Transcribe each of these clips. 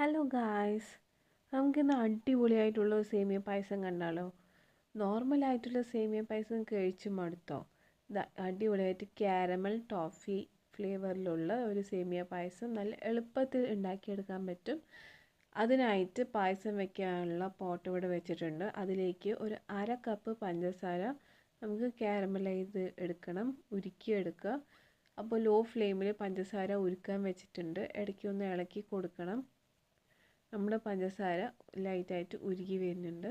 Hello guys നമുക്കിന്ന് അടിപൊളിയായിട്ടുള്ള ഒരു സേമിയ പായസം കണ്ടാലോ? നോർമലായിട്ടുള്ള സേമിയ പായസം കഴിച്ച് മടുത്തോ? അടിപൊളിയായിട്ട് ക്യാരമൽ ടോഫി ഫ്ലേവറിലുള്ള ഒരു സേമിയ പായസം നല്ല എളുപ്പത്തിൽ ഉണ്ടാക്കിയെടുക്കാൻ പറ്റും. അതിനായിട്ട് പായസം വെക്കാനുള്ള പോട്ട് ഇവിടെ വെച്ചിട്ടുണ്ട്. അതിലേക്ക് ഒരു അര കപ്പ് പഞ്ചസാര നമുക്ക് ക്യാരമലൈസ് എടുക്കണം ഉരുക്കിയെടുക്കുക. അപ്പോൾ ലോ ഫ്ലെയിമിൽ പഞ്ചസാര ഉരുക്കാൻ വെച്ചിട്ടുണ്ട്. ഇടയ്ക്ക് ഒന്ന് ഇളക്കി കൊടുക്കണം. നമ്മുടെ പഞ്ചസാര ലൈറ്റായിട്ട് ഉരുകി വരുന്നുണ്ട്.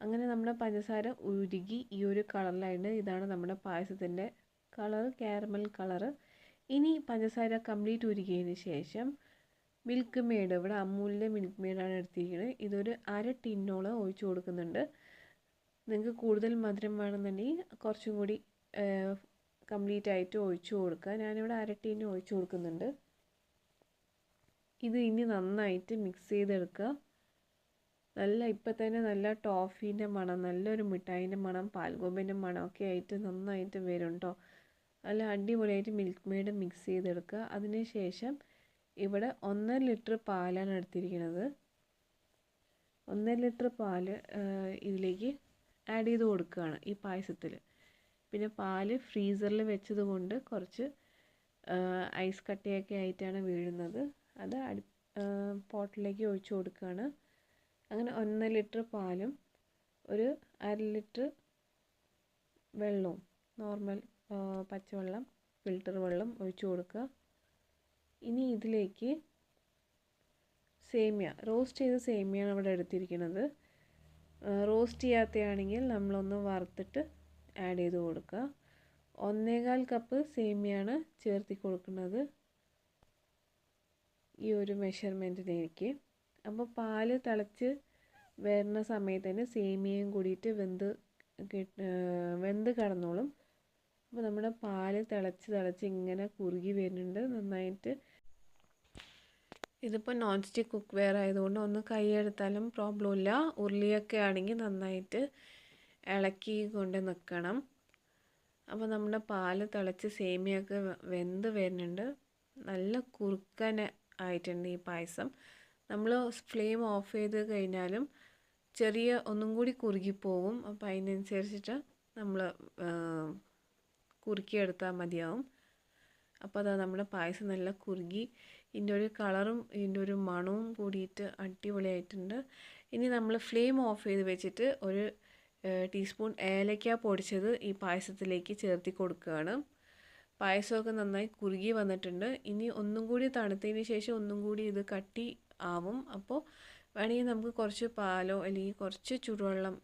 അങ്ങനെ നമ്മുടെ പഞ്ചസാര ഉരുകി ഈ ഒരു കളറിലായിട്ട് ഇതാണ് നമ്മുടെ പായസത്തിന്റെ കളർ കാരമൽ കളറ് ഇനി പഞ്ചസാര കംപ്ലീറ്റ് ഉരുകിയതിന് ശേഷം മിൽക്ക് മെയ്ഡ് ഇവിടെ അമൂലിന്റെ മിൽക്ക് മെയ്ഡാണ് എടുത്തിരിക്കുന്നത്. ഇതൊരു അര ടിന്നോളം ഒഴിച്ചു കൊടുക്കുന്നുണ്ട്. നിങ്ങൾക്ക് കൂടുതൽ മധുരം വേണമെന്നുണ്ടെങ്കിൽ കുറച്ചും കൂടി കംപ്ലീറ്റ് ആയിട്ട് ഒഴിച്ചു കൊടുക്കുക. ഞാനിവിടെ അര ടീന് ഒഴിച്ചു കൊടുക്കുന്നുണ്ട്. ഇത് ഇനി നന്നായിട്ട് മിക്സ് ചെയ്തെടുക്കുക. നല്ല ഇപ്പം തന്നെ നല്ല ടോഫീന്റെ മണം നല്ലൊരു മിഠായിന്റെ മണം പാൽഗോബിന്റെ മണമൊക്കെ ആയിട്ട് നന്നായിട്ട് വരും കേട്ടോ നല്ല അടിപൊളിയായിട്ട് മിൽക്ക് മെയ്ഡ് മിക്സ് ചെയ്തെടുക്കുക. അതിന് ശേഷം ഇവിടെ ഒന്നര ലിറ്റർ പാലാണ് എടുത്തിരിക്കുന്നത്. ഒന്നര ലിറ്റർ പാൽ ഇതിലേക്ക് ആഡ് ചെയ്ത് കൊടുക്കുകയാണ് ഈ പായസത്തിൽ. പിന്നെ പാൽ ഫ്രീസറിൽ വെച്ചത് കൊണ്ട് കുറച്ച് ഐസ് കട്ടയൊക്കെ ആയിട്ടാണ് വീഴുന്നത്. അത് അടി പോട്ടിലേക്ക് ഒഴിച്ചു കൊടുക്കുകയാണ് അങ്ങനെ ഒന്നര ലിറ്റർ പാലും ഒരു അര ലിറ്റർ വെള്ളവും നോർമൽ പച്ചവെള്ളം ഫിൽറ്റർ വെള്ളം ഒഴിച്ചു കൊടുക്കുക. ഇനി ഇതിലേക്ക് സേമിയ റോസ്റ്റ് ചെയ്ത സേമിയയാണ് ഇവിടെ എടുത്തിരിക്കുന്നത്. റോസ്റ്റ് ചെയ്യാത്തയാണെങ്കിൽ നമ്മളൊന്ന് വറുത്തിട്ട് ആഡ് ചെയ്ത് കൊടുക്കുക. ഒന്നേകാൽ കപ്പ് സേമിയാണ് ചേർത്തി കൊടുക്കുന്നത്. ഈ ഒരു മെഷർമെന്റിന് എനിക്ക്. അപ്പോൾ പാൽ തിളച്ച് വരുന്ന സമയത്ത് തന്നെ സേമിയയും കൂടിയിട്ട് വെന്ത് വെന്ത് കടന്നോളും. അപ്പോൾ നമ്മുടെ പാൽ തിളച്ച് തിളച്ച് ഇങ്ങനെ കുറുകി വരുന്നുണ്ട്. നന്നായിട്ട് ഇതിപ്പോൾ നോൺ സ്റ്റിക്ക് കുക്ക് വെയർ ആയതുകൊണ്ട് ഒന്ന് കൈയെടുത്താലും പ്രോബ്ലം ഇല്ല. ഉരുളിയൊക്കെ ആണെങ്കിൽ നന്നായിട്ട് ഇളക്കി കൊണ്ട് നിൽക്കണം അപ്പോൾ നമ്മുടെ പാൽ തിളച്ച് സേമിയൊക്കെ വെന്ത് വരുന്നുണ്ട്. നല്ല കുറുക്കൻ ആയിട്ടുണ്ട് ഈ പായസം. നമ്മൾ ഫ്ലെയിം ഓഫ് ചെയ്ത് കഴിഞ്ഞാലും ചെറിയ ഒന്നും കൂടി കുറുകിപ്പോവും. അപ്പോൾ അതിനനുസരിച്ചിട്ട് നമ്മൾ കുറുക്കിയെടുത്താൽ മതിയാവും. അപ്പോൾ അതാ നമ്മുടെ പായസം നല്ല കുറുകി ഇതിന്റെ ഒരു കളറും ഇതിന്റെ ഒരു മണവും കൂടിയിട്ട് അടിപൊളിയായിട്ടുണ്ട്. ഇനി നമ്മൾ ഫ്ലെയിം ഓഫ് ചെയ്ത് വെച്ചിട്ട് ഒരു ടീസ്പൂൺ ഏലക്ക പൊടിച്ചത് ഈ പായസത്തിലേക്ക് ചേർത്തി കൊടുക്കുകയാണ്. പായസമൊക്കെ നന്നായി കുറുകി വന്നിട്ടുണ്ട്. ഇനി ഒന്നും കൂടി തണുത്തതിന് ശേഷം ഒന്നും കൂടി ഇത് കട്ടി ആവും. അപ്പോൾ വേണമെങ്കിൽ നമുക്ക് കുറച്ച് പാലോ അല്ലെങ്കിൽ കുറച്ച് ചൂടുവെള്ളം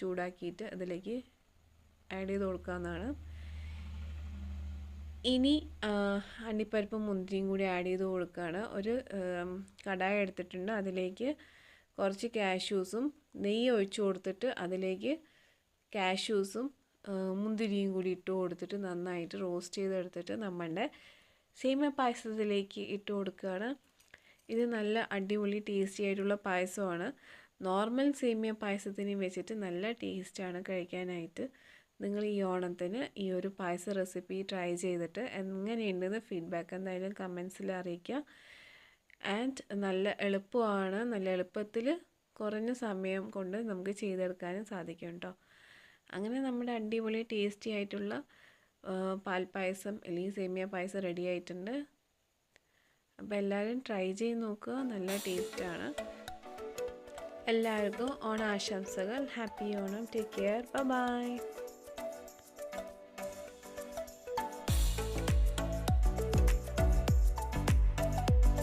ചൂടാക്കിയിട്ട് അതിലേക്ക് ആഡ് ചെയ്ത് കൊടുക്കാവുന്നതാണ്. ഇനി അണ്ടിപ്പരിപ്പും മുന്തിരിയും കൂടി ആഡ് ചെയ്ത് കൊടുക്കുകയാണ്. ഒരു കടായ എടുത്തിട്ടുണ്ട്. അതിലേക്ക് കുറച്ച് കാഷ്യൂസും നെയ്യ് ഒഴിച്ച് കൊടുത്തിട്ട് അതിലേക്ക് കാഷ്യൂസും മുന്തിരിയും കൂടി ഇട്ട് കൊടുത്തിട്ട് നന്നായിട്ട് റോസ്റ്റ് ചെയ്തെടുത്തിട്ട് നമ്മളുടെ സേമിയ പായസത്തിലേക്ക് ഇട്ട് കൊടുക്കുകയാണ്. ഇത് നല്ല അടിപൊളി ടേസ്റ്റി ആയിട്ടുള്ള പായസമാണ്. നോർമൽ സേമിയ പായസത്തിനെ വെച്ചിട്ട് നല്ല ടേസ്റ്റാണ് കഴിക്കാനായിട്ട്. നിങ്ങൾ ഈ ഓണത്തിന് ഈ ഒരു പായസ റെസിപ്പി ട്രൈ ചെയ്തിട്ട് എങ്ങനെയുണ്ടെന്ന് ഫീഡ്ബാക്ക് എന്തായാലും കമൻസിൽ അറിയിക്കുക. ആൻഡ് നല്ല എളുപ്പമാണ് നല്ല എളുപ്പത്തിൽ കുറഞ്ഞ സമയം കൊണ്ട് നമുക്ക് ചെയ്തെടുക്കാനും സാധിക്കും കേട്ടോ അങ്ങനെ നമ്മുടെ അടിപൊളി ടേസ്റ്റി ആയിട്ടുള്ള പാൽപ്പായസം അല്ലെങ്കിൽ സേമിയ പായസം റെഡി ആയിട്ടുണ്ട്. അപ്പോൾ എല്ലാവരും ട്രൈ ചെയ്ത് നോക്കുക. നല്ല ടേസ്റ്റാണ് എല്ലാവർക്കും ഓണാശംസകൾ. Happy Onam. Take care bye